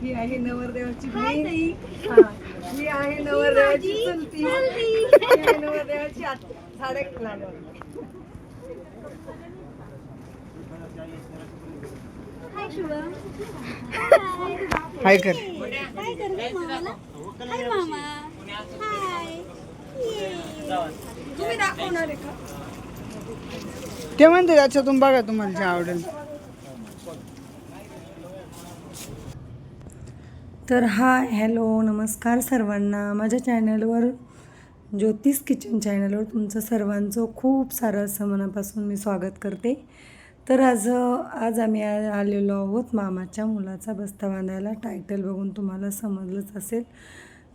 ही आहे नवरदेवाची बहीण हा. ही आहे नवरदेवाची चुलती. ही आहे नवरदेवाची साड्या लावणार. हाय कर. हाय. कर मामाला? हाय मामा. हाय. तुम्ही दाखवणार आहे का? ते म्हणते त्याच्यातून बघा तुम्हाला जे आवडेल. तर हाय हॅलो नमस्कार सर्वांना. माझ्या चॅनलवर ज्योतिष किचन चॅनलवर तुमचं सर्वांचं खूप सारं असं मनापासून मी स्वागत करते. तर आज आज आम्ही आ- आलेलो आहोत मामाच्या मुलाचा बस्ता बांधायला. टायटल बघून तुम्हाला समजलंच असेल.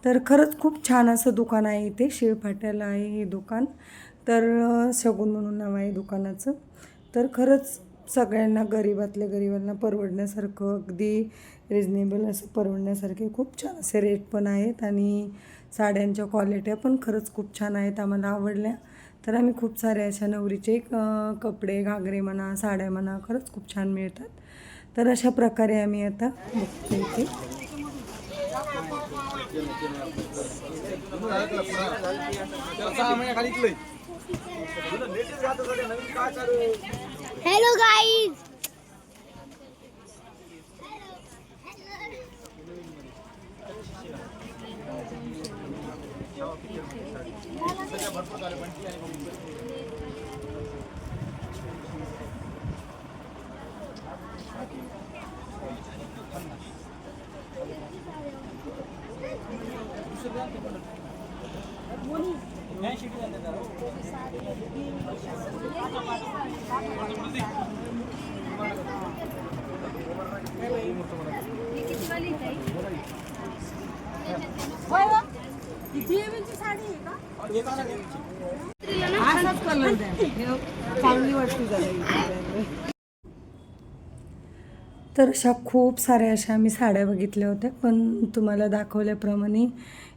तर खरंच खूप छान असं दुकान आहे इथे. शिळफाट्याला आहे हे दुकान. तर शगुन म्हणून नाव आहे दुकानाचं. तर खरंच सगळ्यांना गरिबातल्या गरिबांना परवडण्यासारखं अगदी रिजनेबल असं परवडण्यासारखे खूप छान असे रेट पण आहेत आणि साड्यांच्या क्वालिट्या पण खरंच खूप छान आहेत आम्हाला आवडल्या. तर आम्ही खूप साऱ्या अशा नवरीचे कपडे घागरे म्हणा साड्या म्हणा खरंच खूप छान मिळतात. तर अशा प्रकारे आम्ही आता बघतो इथे. हॅलो गाईज असाच कलर द्या हे चांगली वाटते जरा तर अशा खूप साऱ्या अशा मी साड्या बघितल्या होत्या पण तुम्हाला दाखवल्याप्रमाणे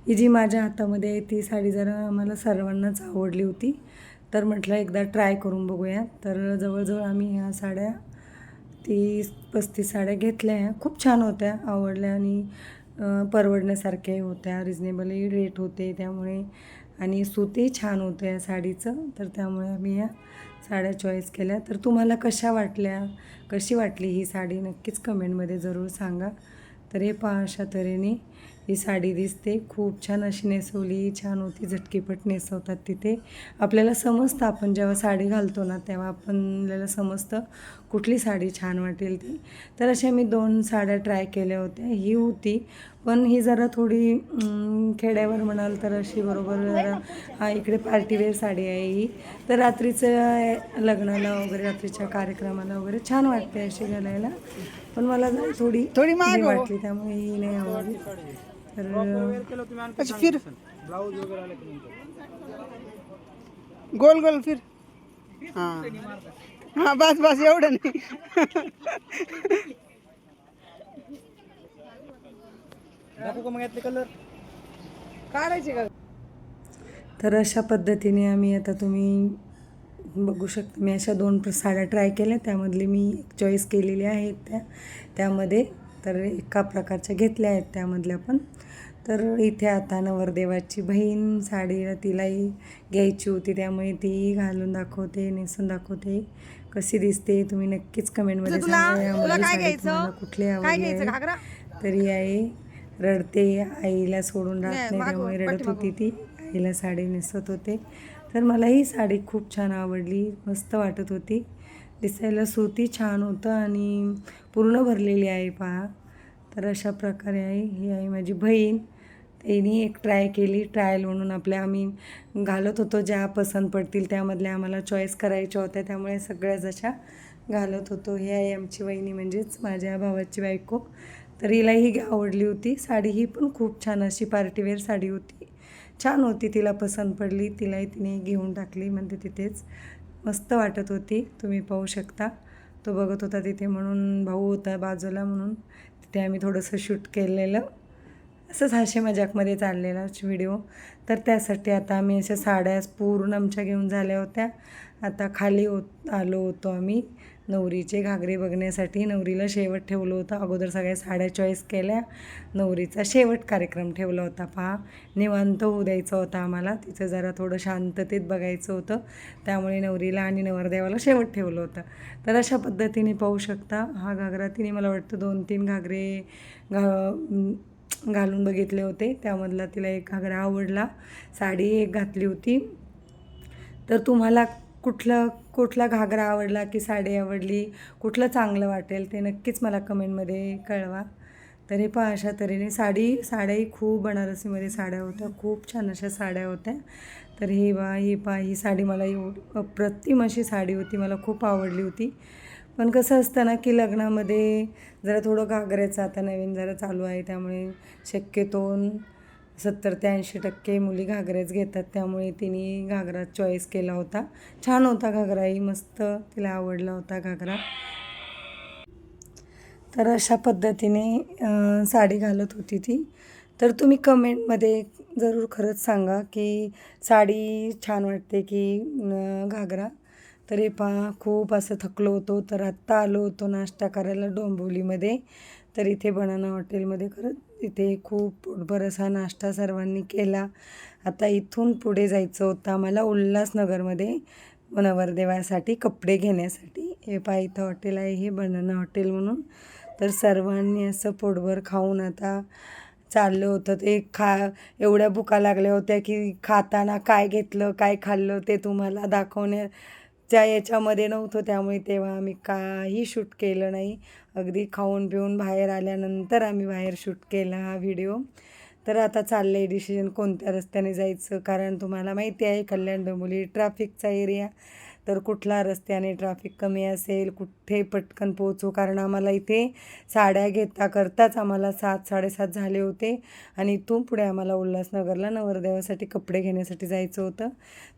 ही जी माझ्या हातामध्ये आहे ती साडी जरा आम्हाला सर्वांनाच आवडली होती. तर म्हटलं एकदा ट्राय करून बघूया. तर जवळजवळ आम्ही ह्या साड्या तीस पस्तीस साड्या घेतल्या. खूप छान होत्या आवडल्या आणि परवडण्यासारख्या परवडण्यासारख्याही होत्या. रिजनेबलही रेट होते त्यामुळे. आणि सुतही छान होतं या साडीचं. तर त्यामुळे आम्ही या साड्या चॉईस केल्या. तर तुम्हाला कशा वाटल्या? कशी वाटली ही साडी? नक्कीच कमेंटमध्ये जरूर सांगा. तर हे पहा अशा तऱ्हेने. ही साडी दिसते. खूप छान अशी नेसवली छान होती. झटकीपट नेसवतात तिथे आपल्याला समजतं आपण जेव्हा साडी घालतो ना तेव्हा आपल्याला समजतं कुठली साडी छान वाटेल ती. तर अशा मी दोन साड्या ट्राय केल्या होत्या. ही होती पण ही जरा थोडी खेड्यावर म्हणाल तर अशी बरोबर जरा हा इकडे पार्टीवेअर साडी आहे ही. तर रात्रीचं लग्नाला वगैरे रात्रीच्या कार्यक्रमाला वगैरे छान वाटते अशी घालायला. पण मला जरा थोडी थोडी हो. वाटली त्यामुळे ही नाही आवडली. तर अच्छा फिर. गोल गोल फिर. हा. हा बस बस एवढं नाही. तर अशा पद्धतीने आम्ही आता तुम्ही बघू शकता मी अशा दोन प्र- साड्या ट्राय केल्या त्यामधली मी एक चॉईस केलेल्या आहेत त्या त्यामध्ये तर एका प्रकारच्या घेतल्या आहेत त्यामधल्या पण. तर इथे आता नवरदेवाची बहीण साडीला तिलाही घ्यायची होती त्यामुळे ती घालून दाखवते नेसून दाखवते. कशी दिसते तुम्ही नक्कीच कमेंटमध्ये सांगा. साडी कुठली आवडली तरी आई रडते आईला सोडून राहत नाही, त्यामुळे रडत. होती ती. आईला साडी नेसत होते. तर मला ही साडी खूप छान आवडली मस्त वाटत होती. दिसायला सुती छान होतं आणि पूर्ण भरलेली आहे पहा. तर अशा प्रकारे आहे ही आहे माझी बहीण त्यांनी एक ट्राय केली. ट्रायल म्हणून आपल्या आम्ही घालत होतो. ज्या पसंत पडतील त्यामधल्या आम्हाला चॉईस करायच्या होत्या. त्यामुळे सगळ्या जशा घालत होतो. ही आहे आमची वहिनी म्हणजेच माझ्या भावाची बायको. तर हिलाही ही आवडली होती. साडी ही पण खूप छान अशी पार्टीवेअर साडी होती. छान होती. तिला पसंत पडली. तिलाही तिने घेऊन टाकली. म्हणते तिथेच मस्त वाटत होती. तुम्ही पाहू शकता. तो बघत होता तिथे म्हणून भाऊ होता बाजूला म्हणून. ते आम्ही थोडंसं शूट केलेलं. असंच हाशे मजाकमध्ये चाललेला व्हिडिओ. तर त्यासाठी आता आम्ही अशा साड्या पूर्ण आमच्या घेऊन झाल्या होत्या. आता खाली होत आलो होतो आम्ही. नवरीचे घागरे बघण्यासाठी नवरीला शेवट ठेवलं होतं. अगोदर सगळ्या साड्या चॉईस केल्या. नवरीचा शेवट कार्यक्रम ठेवला होता. पहा निवांत होऊ द्यायचा होता आम्हाला. तिचं जरा थोडं शांततेत बघायचं होतं. त्यामुळे नवरीला आणि नवरदेवाला शेवट ठेवलं होतं. तर अशा पद्धतीने पाहू शकता. हा घागरा तिने मला वाटतं दोन तीन घागरे घा घालून बघितले होते. त्यामधला तिला एक घागरा आवडला. साडी एक घातली होती. तर तुम्हाला कुठलं कुठला घागरा आवडला की साडी आवडली कुठलं चांगलं वाटेल ते नक्कीच मला कमेंटमध्ये कळवा. तर हे पहा अशा तऱ्हेने साडी साड्याही खूप बनारसीमध्ये साड्या होत्या खूप छान अशा साड्या होत्या. तर ही बा ही पहा ही साडी मला एवढ अप्रतिम अशी साडी होती मला खूप आवडली होती. पण कसं असतं ना की लग्नामध्ये जरा थोडं घागऱ्याचं आता नवीन जरा चालू आहे त्यामुळे शक्यतो सत्तर ते ऐंशी टक्के मुली घागरेच घेतात. त्यामुळे तिने घागरा चॉईस केला होता. छान होता घागराही मस्त तिला आवडला होता घागरा. तर अशा पद्धतीने साडी घालत होती ती. तर तुम्ही कमेंटमध्ये जरूर खरंच सांगा की साडी छान वाटते की घागरा? तर हे पहा खूप असं थकलो होतो तर आत्ता आलो होतो नाश्ता करायला डोंबिवलीमध्ये. तर इथे बनाना हॉटेलमध्ये खरंच इथे खूप पोटभर असा नाश्ता सर्वांनी केला. आता इथून पुढे जायचं होतं आम्हाला उल्हासनगरमध्ये नवरदेवासाठी कपडे घेण्यासाठी. हे पहा इथं हॉटेल आहे हे बनाना हॉटेल म्हणून. तर सर्वांनी असं पोटभर खाऊन आता चाललं होतं. ते खा एवढ्या भुका लागल्या होत्या की खाताना काय घेतलं काय खाल्लं ते तुम्हाला दाखवण्या च्या याच्यामध्ये नव्हतो त्यामुळे तेव्हा आम्ही काही शूट केलं नाही. अगदी खाऊन पिऊन बाहेर आल्यानंतर आम्ही बाहेर शूट केला हा व्हिडिओ. तर आता चाललं आहे डिसिजन कोणत्या रस्त्याने जायचं? कारण तुम्हाला माहिती आहे कल्याण डोंबोली ट्रॅफिकचा एरिया तर कुठला रस्त्याने ट्रॅफिक कमी असेल कुठे पटकन पोहोचू? कारण आम्हाला इथे साड्या घेता करताच आम्हाला सात साडेसात झाले होते. आणि इथून पुढे आम्हाला उल्हासनगरला नवरदेवासाठी कपडे घेण्यासाठी जायचं होतं.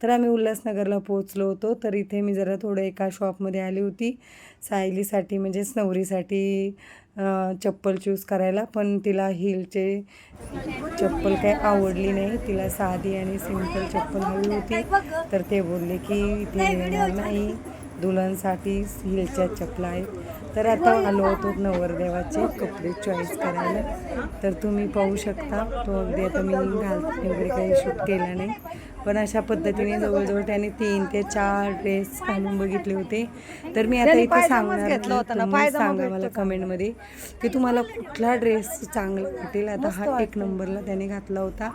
तर आम्ही उल्हासनगरला पोहोचलो होतो. तर इथे मी जरा थोडं एका शॉपमध्ये आली होती. सायलीसाठी म्हणजेच नवरीसाठी चप्पल चूज करायला पण तिला हिलचे चप्पल काही आवडली नाही. तिला साधी आणि सिंपल चप्पल हवी होती. तर ते बोलले की इथे येणार नाही. दुल्हनसाठी हिलच्या चपला आहेत. तर आता आलो होतो नवरदेवाचे कपडे चॉईस करायला. तर तुम्ही पाहू शकता. तो अगदी आता मी घाल वगैरे काही शूट केला नाही. पण अशा पद्धतीने जवळजवळ त्याने तीन ते चार ड्रेस घालून बघितले होते. तर मी आता इथे सांगणार घेतला होता ना, तुम्ही पायजमा सांगा मला कमेंटमध्ये की तुम्हाला कुठला ड्रेस चांगला वाटेल. आता हा एक नंबरला त्याने घातला होता.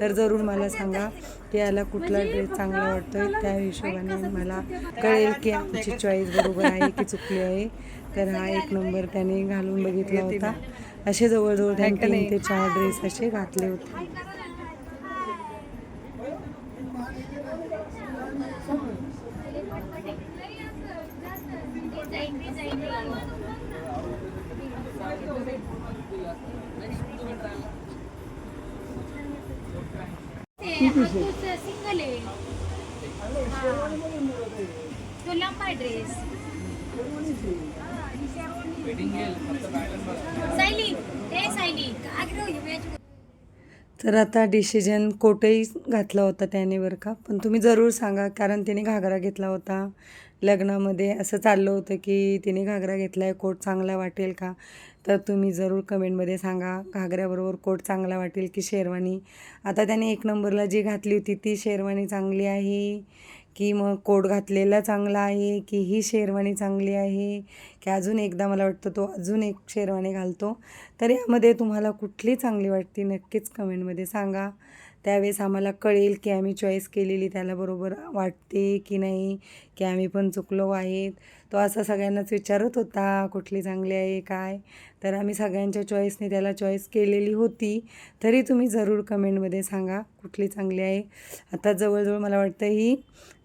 तर जरूर मला सांगा की याला कुठला ड्रेस चांगला वाटतोय त्या हिशोबाने मला कळेल की आमची चॉईस बरोबर आहे की चुकली आहे. तर हा एक नंबर त्याने घालून बघितला होता. असे जवळजवळ त्याने तीन ते चार ड्रेस असे घातले होते. सिंगल आहे. तो लंबा ड्रेस सायली ए सायली आग्रह मॅच तर आता डिसिजन कोटही घातला होता त्याने बरं का? पण तुम्ही जरूर सांगा कारण तिने घागरा घेतला होता. लग्नामध्ये असं चाललं होतं की तिने घागरा घेतला आहे कोट चांगला वाटेल का? तर तुम्ही जरूर कमेंटमध्ये सांगा. घागऱ्याबरोबर कोट चांगला वाटेल की शेरवानी? आता त्याने एक नंबरला जी घातली होती ती शेरवानी चांगली आहे की मग कोट घातलेला चांगला आहे की ही शेरवानी चांगली आहे? की अजून एकदा मला वाटतं तो अजून एक शेरवानी घालतो. तर यामध्ये तुम्हाला कुठली चांगली वाटते नक्कीच कमेंटमध्ये सांगा. त्यावेळेस आम्हाला कळेल की आम्ही चॉईस केलेली त्याला बरोबर वाटते की नाही की आम्ही पण चुकलो आहेत. तो असा सगळ्यांनाच विचारत होता कुठली चांगली आहे काय? तर आम्ही सगळ्यांच्या चॉईसने त्याला चॉईस केलेली होती. तरी तुम्ही जरूर कमेंटमध्ये सांगा कुठली चांगली आहे. आता जवळजवळ मला वाटतं ही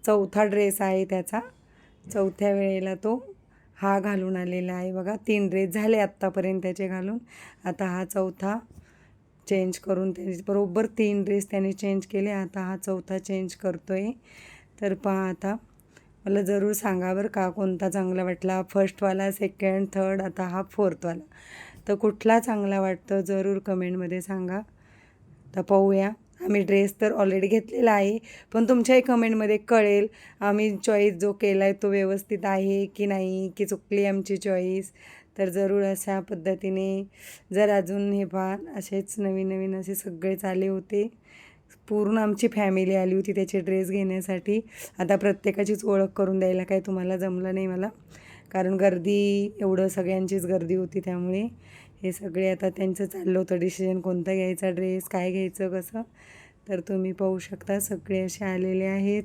चौथा ड्रेस आहे त्याचा. चौथ्या वेळेला तो हा घालून आलेला आहे. बघा तीन ड्रेस झाले आत्तापर्यंत त्याचे घालून. आता हा चौथा चेंज करून त्याने बरोबर तीन ड्रेस त्याने चेंज केले. आता हा चौथा चेंज करतो आहे तर पहा आता. मला जरूर सांगा बरं का कोणता चांगला वाटला. फर्स्टवाला सेकंड थर्ड आता हा फोर्थवाला तर कुठला चांगला वाटतं जरूर कमेंटमध्ये सांगा. तर पाहूया. आम्ही ड्रेस तर ऑलरेडी घेतलेला आहे पण तुमच्याही कमेंटमध्ये कळेल आम्ही चॉईस जो केला आहे तो व्यवस्थित आहे की नाही की चुकली आमची चॉईस तर जरूर अशा पद्धतीने जर अजून हे पहा असेच नवीन नवीन असे सगळेच आले होते. पूर्ण आमची फॅमिली आली होती त्याचे ड्रेस घेण्यासाठी. आता प्रत्येकाचीच ओळख करून द्यायला काय तुम्हाला जमलं नाही मला. कारण गर्दी एवढं सगळ्यांचीच गर्दी होती त्यामुळे. हे सगळे आता त्यांचं चाललं होतं डिसिजन कोणता घ्यायचा ड्रेस काय घ्यायचं कसं. तर तुम्ही पाहू शकता सगळे असे आलेले आहेत.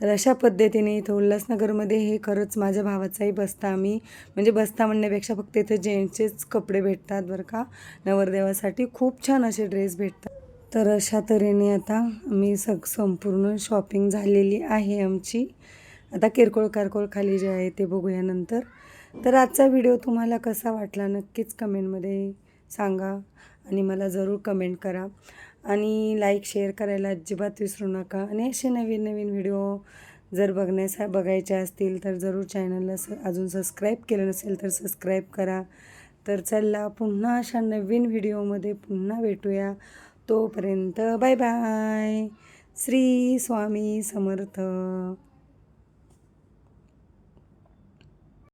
तर अशा पद्धतीने इथं उल्हासनगरमध्ये हे खरंच माझ्या भावाचाही बस्ता आम्ही म्हणजे बस्ता म्हणण्यापेक्षा फक्त इथं जेंट्सचेच कपडे भेटतात बरं का. नवरदेवासाठी खूप छान असे ड्रेस भेटतात. तर अशा तऱ्हेने आता आम्ही सग संपूर्ण शॉपिंग झालेली आहे आमची. आता किरकोळ कारकोळ खाली जे आहे ते बघूया नंतर. तर आजचा व्हिडिओ तुम्हाला कसा वाटला नक्कीच कमेंटमध्ये सांगा आणि मला जरूर कमेंट करा. आणि लाईक शेअर करायला अजिबात विसरू नका. आणि असे नवीन नवीन व्हिडिओ जर बघण्यास बघायचे असतील तर जरूर चॅनलला स अजून सबस्क्राईब केलं नसेल तर सबस्क्राईब करा. तर चला पुन्हा अशा नवीन व्हिडिओमध्ये पुन्हा भेटूया. तोपर्यंत बाय बाय श्री स्वामी समर्थ.